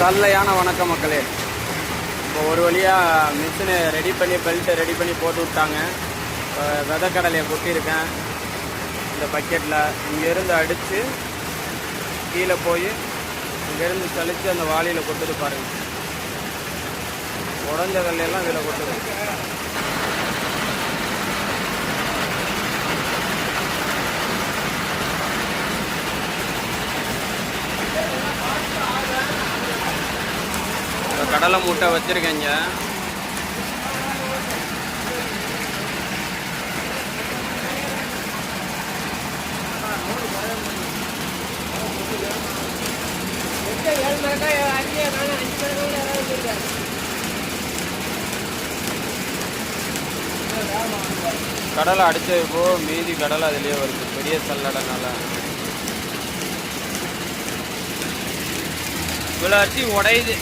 சல்லையான வணக்கம் மக்களே. இப்போ ஒரு வழியாக மிஷினை ரெடி பண்ணி பெல்ட்டை ரெடி பண்ணி போட்டு விட்டாங்க. இப்போ கொட்டியிருக்கேன். இந்த பக்கெட்டில் இங்கேருந்து அடித்து கீழே போய் இங்கேருந்து சலித்து அந்த வாளியில் கொட்டுது பாருங்கள் உடஞ்ச கடலையெல்லாம் இதில் கொட்டுது. கடலை மூட்டை வச்சுருக்கேங்க. கடலை அடித்தது இப்போ மீதி கடலை அதுலேயே வருது. பெரிய சல்லடைனால. இவ்வளோ அரிசி உடையுது.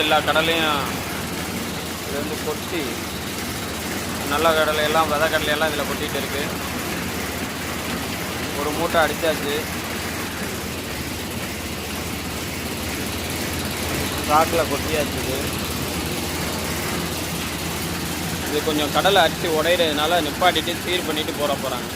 எல்லா கடலையும் இது வந்து கொட்டி நல்ல கடலையெல்லாம் விதை கடலையெல்லாம் இதில் கொட்டிகிட்டு இருக்குது ஒரு மூட்டை அடித்தாச்சு சாக்கில் கொட்டியாச்சு இது. கொஞ்சம் கடலை அடித்து உடையிறதுனால நிப்பாட்டிட்டு சீர் பண்ணிட்டு போகிற போகிறாங்க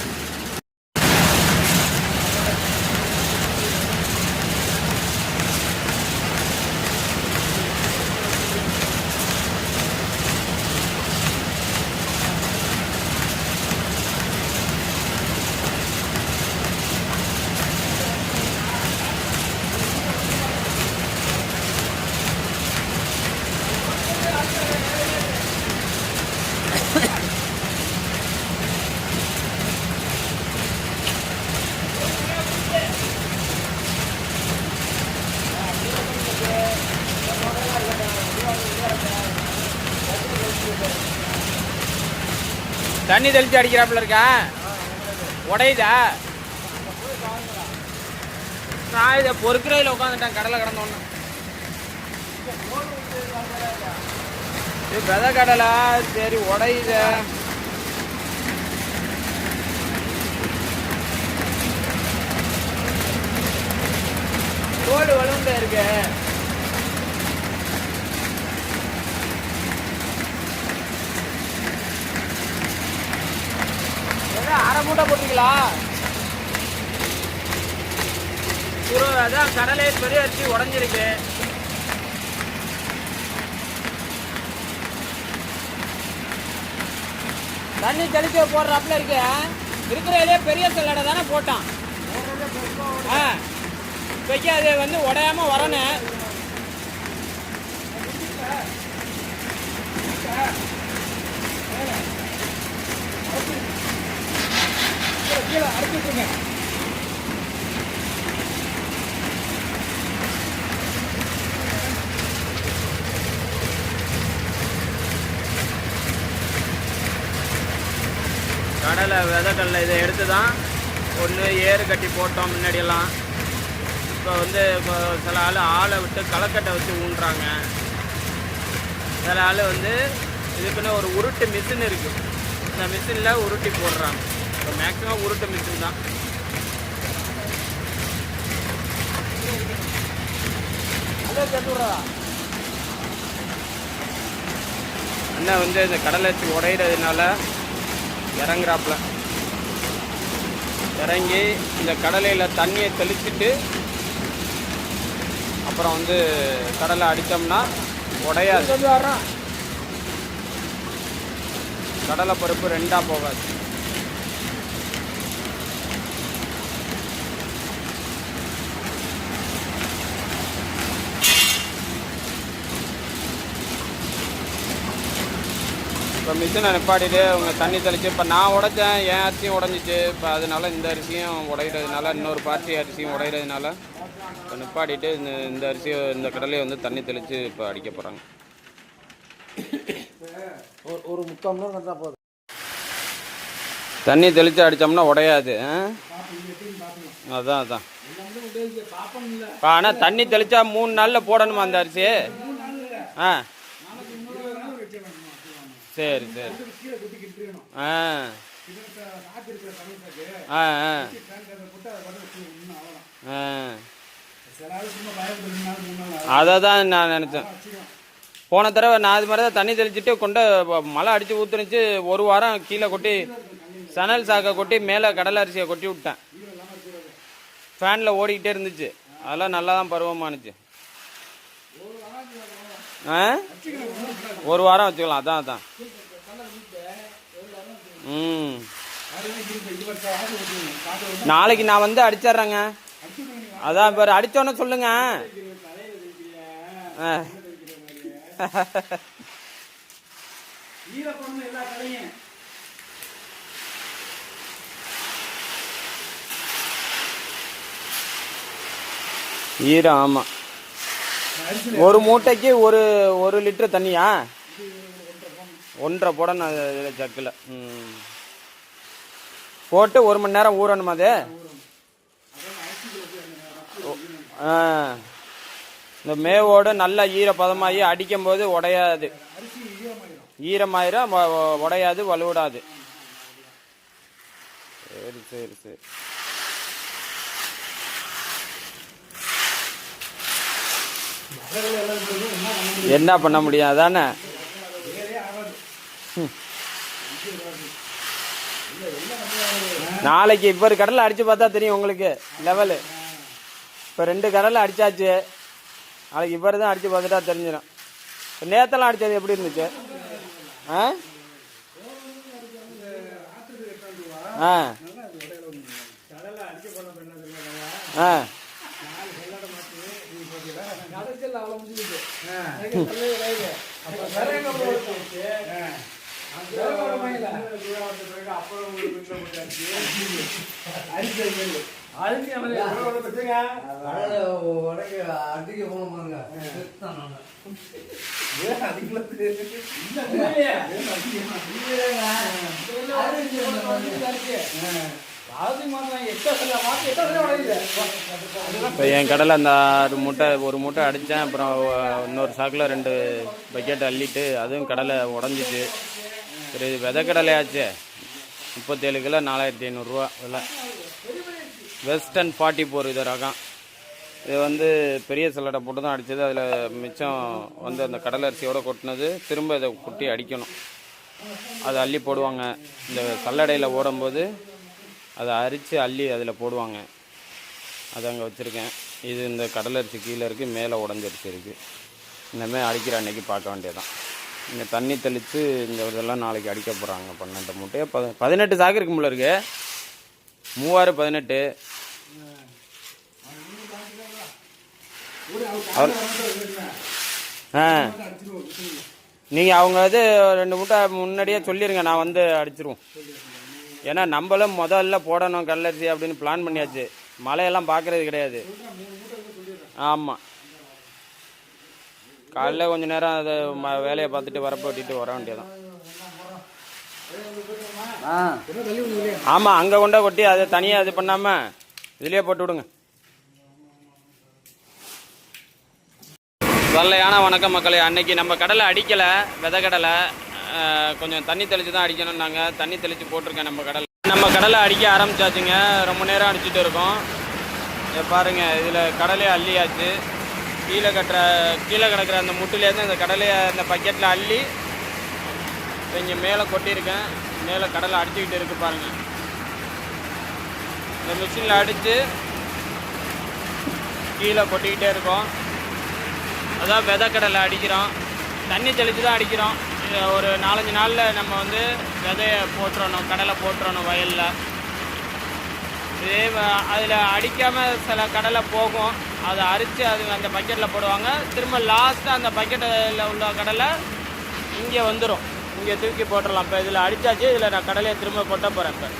தண்ணி தெளித்து அடிக்கிறாப்புல இருக்கா? உடையுதா? நான் இதை பொறுக்கிறதுல உட்காந்துட்டேன் கடலை கடந்தோன்னு. இது விதை கடலை? சரி உடையுத. தோடு வலுந்த இருக்கு ஏதோ அரை மூட்டை போட்டீங்களா? குரு அதான் கடலை பெரிய அரிசி உடஞ்சிருக்கு. தண்ணி தெளிக்க போடுறாப்புல இருக்கு. இருக்கிறதுலே பெரிய சல்லடை தானே போட்டான். ஆ இப்போக்கி அது வந்து உடையாம வரணும். கீழே அடிச்சு விட்டுருங்க கடலை விதைக்கடலை இதை எடுத்து தான் ஒன்று ஏறு கட்டி போட்டோம் முன்னாடியெல்லாம். இப்போ வந்து இப்போ சில ஆள் ஆளை விட்டு களைக்கட்டை வச்சு ஊன்றாங்க. சில ஆள் வந்து இதுக்குன்னு ஒரு உருட்டு மிஷின் இருக்குது இந்த மிஷினில் உருட்டி போடுறாங்க. மேக்ஸிமம் உருட்டு மிஷின் தான். அண்ணன் வந்து இந்த கடலை வச்சு உடையிறதுனால இறங்குறாப்புல. இறங்கி இந்த கடலையில் தண்ணியை தெளிச்சிட்டு அப்புறம் வந்து கடலை அடித்தோம்னா உடையாது. கடலை பருப்பு ரெண்டாக போகாது. இப்போ மிஷினை நிப்பாட்டிட்டு அவங்க தண்ணி தெளித்து இப்போ நான் உடைச்சேன் என் அரிசியும் உடஞ்சிச்சு. இப்போ அதனால இந்த அரிசியும் உடையிறதுனால இன்னொரு பார்ட்டி அரிசியும் உடையிறதுனால இப்போ நிப்பாட்டிட்டு இந்த இந்த அரிசியை இந்த கடலையை வந்து தண்ணி தெளித்து இப்போ அடிக்க போகிறாங்க ஒரு ஒரு முக்கால் மணி நேரம் போதும். தண்ணி தெளித்து அடித்தோம்னா உடையாது? அதான் அதான். ஆனால் தண்ணி தெளித்தா மூணு நாளில் போடணுமா அந்த அரிசி ஆ. சரி சரி. ஆ. ஆ ஆ. ஆ. அதை தான் நான் நினச்சேன். போன தடவை நான் அது மாதிரி தான் தண்ணி தெளிச்சிட்டு கொண்டு மழை அடித்து ஊற்றுனுச்சு ஒரு வாரம் கீழே கொட்டி சணல் சாக்கை கொட்டி மேலே கடலை அரிசியை கொட்டி விட்டேன். ஃபேனில் ஓடிக்கிட்டே இருந்துச்சு. அதெல்லாம் நல்லா தான் பருவமானுச்சு. ஒரு வாரம் வச்சுக்கலாம் அதான் அதான். ம். நாளைக்கு நான் வந்து அடிச்சிட்றேங்க. அதான் இப்போ அடித்தோன்னு சொல்லுங்க. ஆ. ஈரம் ஆமாம் ஒரு மூட்டைக்கு ஒரு ஒரு லிட்டர் தண்ணியா? ஒன்றரை போடணும் அது இதில் போட்டு ஒரு மணி நேரம் ஊறணுமா அது? இந்த மேவோடு நல்லா ஈரப்பதமாகி அடிக்கும்போது உடையாது. ஈரமாயிரும் வ- உடையாது வலுவிடாது. சரி சரி சரி. என்ன பண்ண முடியும்? அதானே. நாளைக்கு இப்போ ஒரு கடலை அடிச்சு பார்த்தா தெரியும் உங்களுக்கு. லெவலு இப்போ ரெண்டு கடலை அடிச்சாச்சு. நாளைக்கு இப்போ தான் அடிச்சு பார்த்துட்டா தெரிஞ்சிடும். இப்போ நேத்தெல்லாம் அடிச்சது எப்படி இருந்துச்சு? ஆ? ஆ. ஆ. முடிஞ்சுது அப்போ நிறைய கப்பல் இப்போ என் கடையில் அந்த ஆறு மூட்டை ஒரு மூட்டை அடித்தேன் அப்புறம் இன்னொரு சாக்கில் ரெண்டு பக்கெட் அள்ளிட்டு அதுவும் கடலை உடஞ்சிச்சு. சரி இது விதை கடலையாச்சே முப்பத்தேழு கிலோ நாலாயிரத்தி ஐநூறுரூவா விலை. வெஸ்டர்ன் ஃபார்ட்டி ஃபோர் இது ரகம். இது வந்து பெரிய சல்லடை போட்டு தான் அடித்தது அதில் மிச்சம் வந்து அந்த கடலை அரிசியோடு கொட்டினது. திரும்ப இதை குட்டி அடிக்கணும். அதை அள்ளி போடுவாங்க. இந்த சல்லடையில் ஓடும்போது அதை அரித்து அள்ளி அதில் போடுவாங்க. அதை அங்கே வச்சுருக்கேன். இது இந்த கடலரிசி கீழே இருக்குது மேலே உடஞ்சரிசி இருக்குது இந்தமாதிரி அடிக்கிற அன்னைக்கு பார்க்க வேண்டியதான் இங்கே தண்ணி தெளித்து இந்த இதெல்லாம் நாளைக்கு அடிக்க போகிறாங்க பன்னெண்டு மூட்டையை பத பதினெட்டு சாக்கு இருக்கும்ல இருக்கு. மூவாறு பதினெட்டு. ஆ. நீங்கள் அவங்க இது ரெண்டு மூட்டை முன்னாடியே சொல்லிடுங்க நான் வந்து அடிச்சிருவோம். ஏன்னா நம்மளும் முதல்ல போடணும் கல்லரிசி அப்படின்னு பிளான் பண்ணியாச்சு. மழையெல்லாம் பார்க்கறது கிடையாது. ஆமாம் காலைல கொஞ்ச நேரம் அதை ம- வேலையை பார்த்துட்டு வரப்போ ஓட்டிட்டு வர வேண்டியதான் ஆமாம் அங்கே கொண்டா கொட்டி அதை தனியாக இது பண்ணாமல் இதுலேயே போட்டு விடுங்க. வெள்ளையான வணக்கம் மக்களே. அன்னைக்கு நம்ம கடலை அடிக்கலை விதை கடலை. கொஞ்சம் தண்ணி தெளித்து தான் அடிக்கணும்னாங்க. தண்ணி தெளித்து போட்டிருக்கேன் நம்ம கடலை. நம்ம கடலை அடிக்க ஆரம்பிச்சாச்சுங்க. ரொம்ப நேரம் அடிச்சுட்டு இருக்கோம். பாருங்கள் இதில் கடலே அள்ளியாச்சு. கீழே கட்டுற கீழே கிடக்கிற அந்த முட்டிலேருந்து அந்த கடலையை அந்த பக்கெட்டில் அள்ளி கொஞ்சம் இங்கே மேலே கொட்டியிருக்கேன். மேலே கடலை அடிச்சுக்கிட்டு இருக்கு பாருங்கள் இந்த மிஷினில் அடித்து கீழே கொட்டிக்கிட்டே இருக்கோம். அதான் விதை கடலை அடிக்கிறோம். தண்ணி தெளித்து தான் அடிக்கிறோம். ஒரு நாலஞ்சு நாளில் நம்ம வந்து விதையை போட்டுறணும் கடலை போட்டுறணும் வயலில். இதே அதில் அடிக்காமல் சில கடலை போகும். அதை அரித்து அது அந்த பக்கெட்டில் போடுவாங்க. திரும்ப லாஸ்ட்டாக அந்த பக்கெட்டில் உள்ள கடலை இங்கே வந்துடும் இங்கே தூக்கி போட்டுடலாம் இப்போ இதில் அடித்தாச்சு இதில் நான் கடலையை திரும்ப கொட்ட போகிறேன் இப்போ.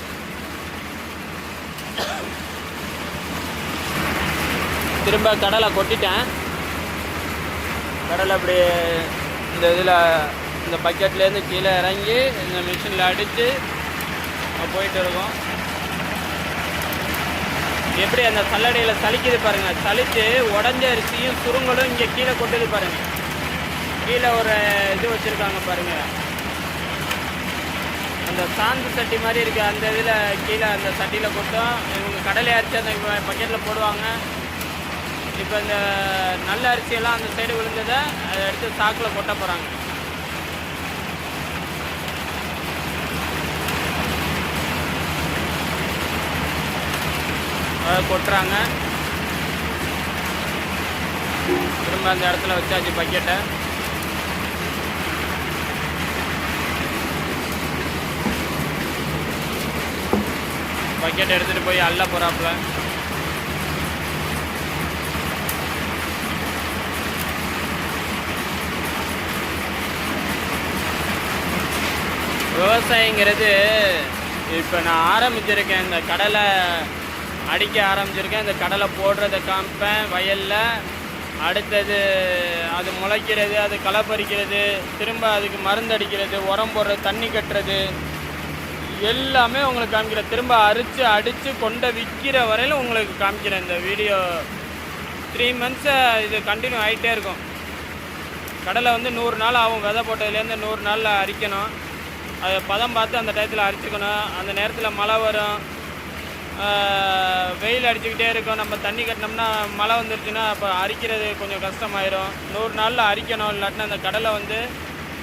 திரும்ப கடலை கொட்டிட்டேன். கடலை அப்படி இந்த இதில் இந்த பக்கெட்லேருந்து கீழே இறங்கி இந்த மிஷினில் அடித்து போயிட்டு இருக்கோம். எப்படி அந்த சல்லடையில் சலிக்குது பாருங்கள் சளித்து உடஞ்ச அரிசியும் சுருங்கலும் இங்கே கீழே கொட்டுது பாருங்கள் கீழே ஒரு இது வச்சுருக்காங்க பாருங்கள் அந்த சாந்து சட்டி மாதிரி இருக்குது அந்த இதில் கீழே அந்த சட்டியில் கொட்டும். இவங்க கடலை அரிசி அந்த பக்கெட்டில் போடுவாங்க. இப்போ இந்த நல்ல அரிசியெல்லாம் அந்த சைடு விழுந்ததை அதை எடுத்து சாக்கில் கொட்ட போகிறாங்க கொட்டுறாங்க. திரும்ப அந்த இடத்துல வச்சாச்சு பக்கெட்டை பக்கெட் எடுத்துகிட்டு போய் அள்ள போகிறாப்புல விவசாயங்கிறது இப்போ நான் ஆரம்பிச்சிருக்கேன் இந்த கடலை அடிக்க ஆரம்பிச்சிருக்கேன். இந்த கடலை போடுறதை காமிப்பேன். வயலில் அடுத்தது அது முளைக்கிறது அது களை பறிக்கிறது திரும்ப அதுக்கு மருந்து அடிக்கிறது உரம் போடுறது தண்ணி கட்டுறது எல்லாமே உங்களுக்கு காமிக்கிறேன். திரும்ப அரித்து அடித்து கொண்ட விற்கிற வரையிலும் உங்களுக்கு காமிக்கிறேன். இந்த வீடியோ த்ரீ மந்த்ஸை இது கண்டினியூ ஆகிட்டே இருக்கும். கடலை வந்து நூறு நாள் ஆகும். விதை போட்டதுலேருந்து நூறு நாளில் அரிக்கணும். அதை பதம் பார்த்து அந்த டயத்தில் அரிச்சுக்கணும். அந்த நேரத்தில் மழை வரும். வெயில் அடிச்சுக்கிட்டே இருக்கும். நம்ம தண்ணி கட்டினோம்னா மழை வந்துருச்சுன்னா அப்போ அரிக்கிறது கொஞ்சம் கஷ்டமாயிரும். நூறு நாளில் அரிக்கணும் இல்லாட்டினா அந்த கடலை வந்து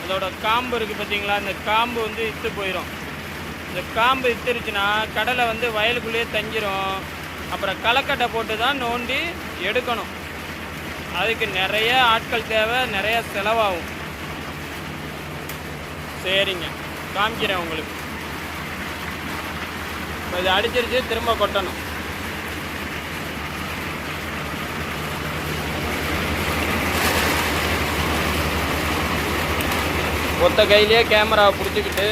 அதோட காம்பு இருக்குது பார்த்தீங்களா இந்த காம்பு வந்து இத்து போயிடும் இந்த காம்பு இத்துருச்சுன்னா கடலை வந்து வயலுக்குள்ளேயே தங்கிரும். அப்புறம் களைக்கட்டை போட்டு தான் நோண்டி எடுக்கணும். அதுக்கு நிறைய ஆட்கள் தேவை நிறைய செலவாகும். சரிங்க. காமிக்கிறேன் உங்களுக்கு. இப்போ இது அடிச்சிருச்சு திரும்ப கொட்டணும். ஒத்த கையிலேயே கேமராவை பிடிச்சிக்கிட்டு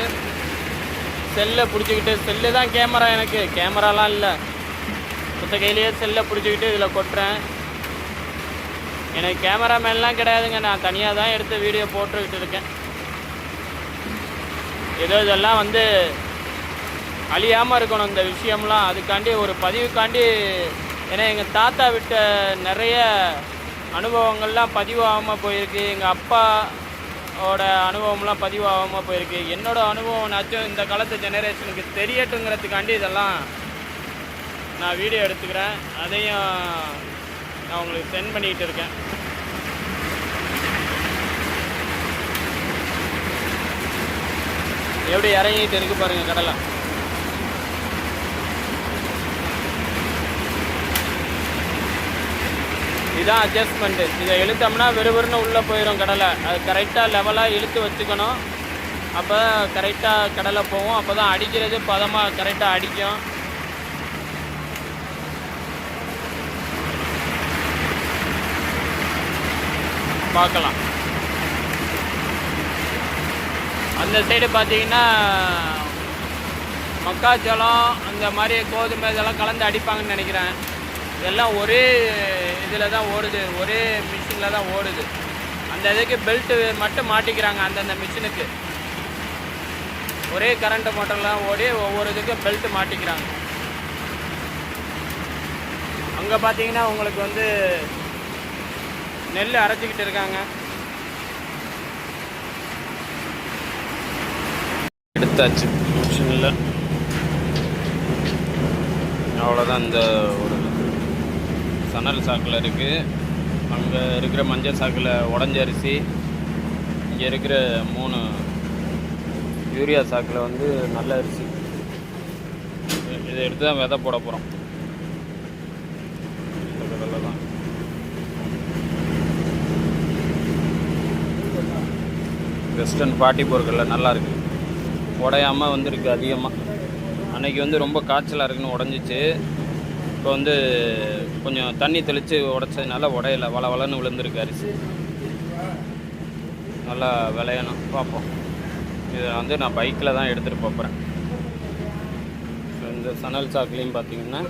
செல்லை பிடிச்சிக்கிட்டு செல்லு தான் கேமரா எனக்கு கேமராலாம் இல்லை. ஒத்த கையிலேயே செல்லை பிடிச்சிக்கிட்டு இதில் கொட்டுறேன். எனக்கு கேமராமேன்லாம் கிடையாதுங்க நான் தனியாக தான் எடுத்து வீடியோ போட்டுக்கிட்டு இருக்கேன். ஏதோ இதெல்லாம் வந்து அழியாமல் இருக்கணும் இந்த விஷயம்லாம். அதுக்காண்டி ஒரு பதிவுக்காண்டி ஏன்னா எங்கள் தாத்தா விட்ட நிறைய அனுபவங்கள்லாம் பதிவாகாமல் போயிருக்கு. எங்கள் அப்பாவோட அனுபவம்லாம் பதிவாகாமல் போயிருக்கு. என்னோட அனுபவம்னாச்சும் இந்த காலத்து ஜெனரேஷனுக்கு தெரியட்டுங்கிறதுக்காண்டி இதெல்லாம் நான் வீடியோ எடுத்துக்கிறேன். அதையும் நான் உங்களுக்கு சென்ட் பண்ணிக்கிட்டு இருக்கேன். எப்படி இறங்கிட்டு இருக்கு பாருங்கள் கடலை. இதான் அட்ஜஸ்ட்மெண்ட்டு இதை இழுத்தோம்னா வெறுவெறுன்னு உள்ளே போயிடும் கடலை. அது கரெக்டாக லெவலாக இழுத்து வச்சுக்கணும். அப்போ கரெக்டாக கடலை போகும். அப்போ தான் அடிக்கிறது பதமாக கரெக்டாக அடிக்கும். பார்க்கலாம். அந்த சைடு பார்த்தீங்கன்னா மக்காச்சோளம் அந்த மாதிரி கோதுமை இதெல்லாம் கலந்து அடிப்பாங்கன்னு நினைக்கிறேன். இதெல்லாம் ஒரே இதில் தான் ஓடுது ஒரே மிஷினில் தான் ஓடுது. அந்த இதுக்கு பெல்ட்டு மட்டும் மாட்டிக்கிறாங்க அந்தந்த மிஷினுக்கு ஒரே கரண்ட்டு மோட்டர்லாம் ஓடி ஒவ்வொரு இதுக்கும் பெல்ட் மாட்டிக்கிறாங்க. அங்கே பார்த்தீங்கன்னா உங்களுக்கு வந்து நெல் அரைச்சிக்கிட்டு இருக்காங்க. எடுத்தாச்சு. மிஷினில் அவ்வளோதான் இந்த சணல் சாக்கில் இருக்குது அங்கே இருக்கிற மஞ்சள் சாக்கில் உடஞ்ச அரிசி இங்கே இருக்கிற மூணு யூரியா சாக்கில் வந்து நல்ல அரிசி. இதை எடுத்து தான் விதை போட போகிறோம் தான். வெஸ்டர்ன் பாட்டி பொருட்களில் நல்லாயிருக்கு உடையாமல் வந்துருக்கு அதிகமாக அன்னைக்கு வந்து ரொம்ப காய்ச்சலாக இருக்குன்னு உடஞ்சிச்சு. இப்போ வந்து கொஞ்சம் தண்ணி தெளித்து உடைச்சதுனால உடையல வள வளன்னு விழுந்திருக்கு அரிசி நல்லா விளையணும். பார்ப்போம். இதை வந்து நான் பைக்கில் தான் எடுத்துகிட்டு போகிறேன் இந்த சணல் சாக்குலேயும் பார்த்தீங்கன்னா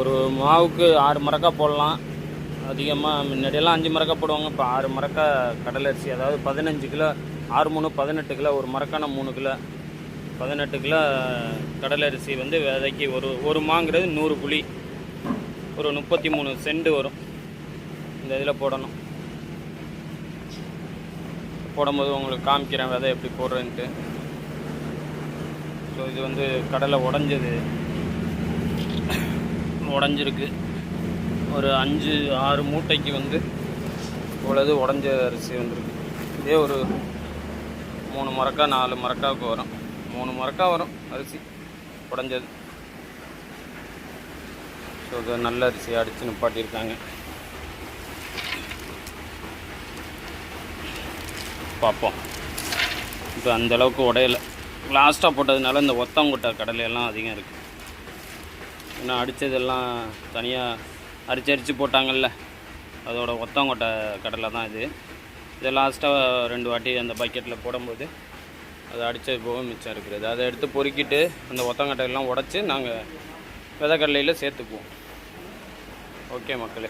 ஒரு மாவுக்கு ஆறு மரக்கா போடலாம். அதிகமாக முன்னாடியெல்லாம் அஞ்சு மரக்கா போடுவாங்க. இப்போ ஆறு மரக்கா கடலரிசி அதாவது பதினஞ்சு கிலோ ஆறு மூணு பதினெட்டு கிலோ ஒரு மரக்கான மூணு கிலோ. பதினெட்டு கிலோ கடலரிசி வந்து விதைக்கு ஒரு ஒரு மாங்கிறது நூறு புளி. ஒரு முப்பத்தி மூணு செண்டு வரும். இந்த இதில் போடணும். போடும்போது உங்களுக்கு காமிக்கிறேன் விதை எப்படி போடுறேன்ட்டு. ஸோ இது வந்து கடலை உடஞ்சது. உடஞ்சிருக்கு. ஒரு அஞ்சு ஆறு மூட்டைக்கு வந்து இவ்வளவு உடஞ்ச அரிசி வந்துருக்கு. இதே ஒரு மூணு மரக்கா நாலு மரக்காவுக்கு வரும். மூணு மரக்கா வரும் அரிசி. உடஞ்சது. ஸோ இது நல்ல அரிசி அடித்து நிப்பாட்டியிருக்காங்க. பார்ப்போம். இப்போ அந்தளவுக்கு உடையலை. லாஸ்ட்டாக போட்டதுனால இந்த ஒத்தங்குட்டை கடலையெல்லாம் அதிகம் இருக்குது ஏன்னா அடித்ததெல்லாம் தனியாக அரிச்சு அரித்து போட்டாங்கல்ல. அதோட ஒத்தங்கொட்டை கடலை தான் இது. இதை லாஸ்ட்டாக ரெண்டு வாட்டி அந்த பக்கெட்டில் போடும்போது அது அடித்தது போக மிச்சம் இருக்கிறது அதை எடுத்து பொறுக்கிட்டு அந்த ஒத்தங்கட்டையெல்லாம் உடச்சி நாங்கள் விதைக்கடலையில் சேர்த்துக்குவோம். ஓகே மக்களே.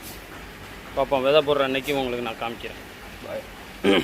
பார்ப்போம். விதை போடுற அன்னைக்கு உங்களுக்கு நான் காமிக்கிறேன். பாய்